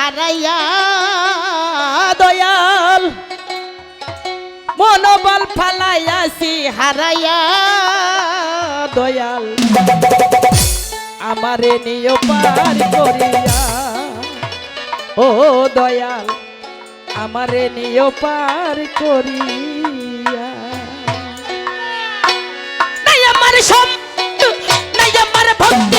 হারাইয়া দয়াল, মনোবল ফালাইয়াছি, হারাইয়া দয়াল। আমারে নিয় পার করিয়া, ও দয়াল, আমারে নিয় পার করিয়া। নাই আমার সব, নাই আমার ভক্তি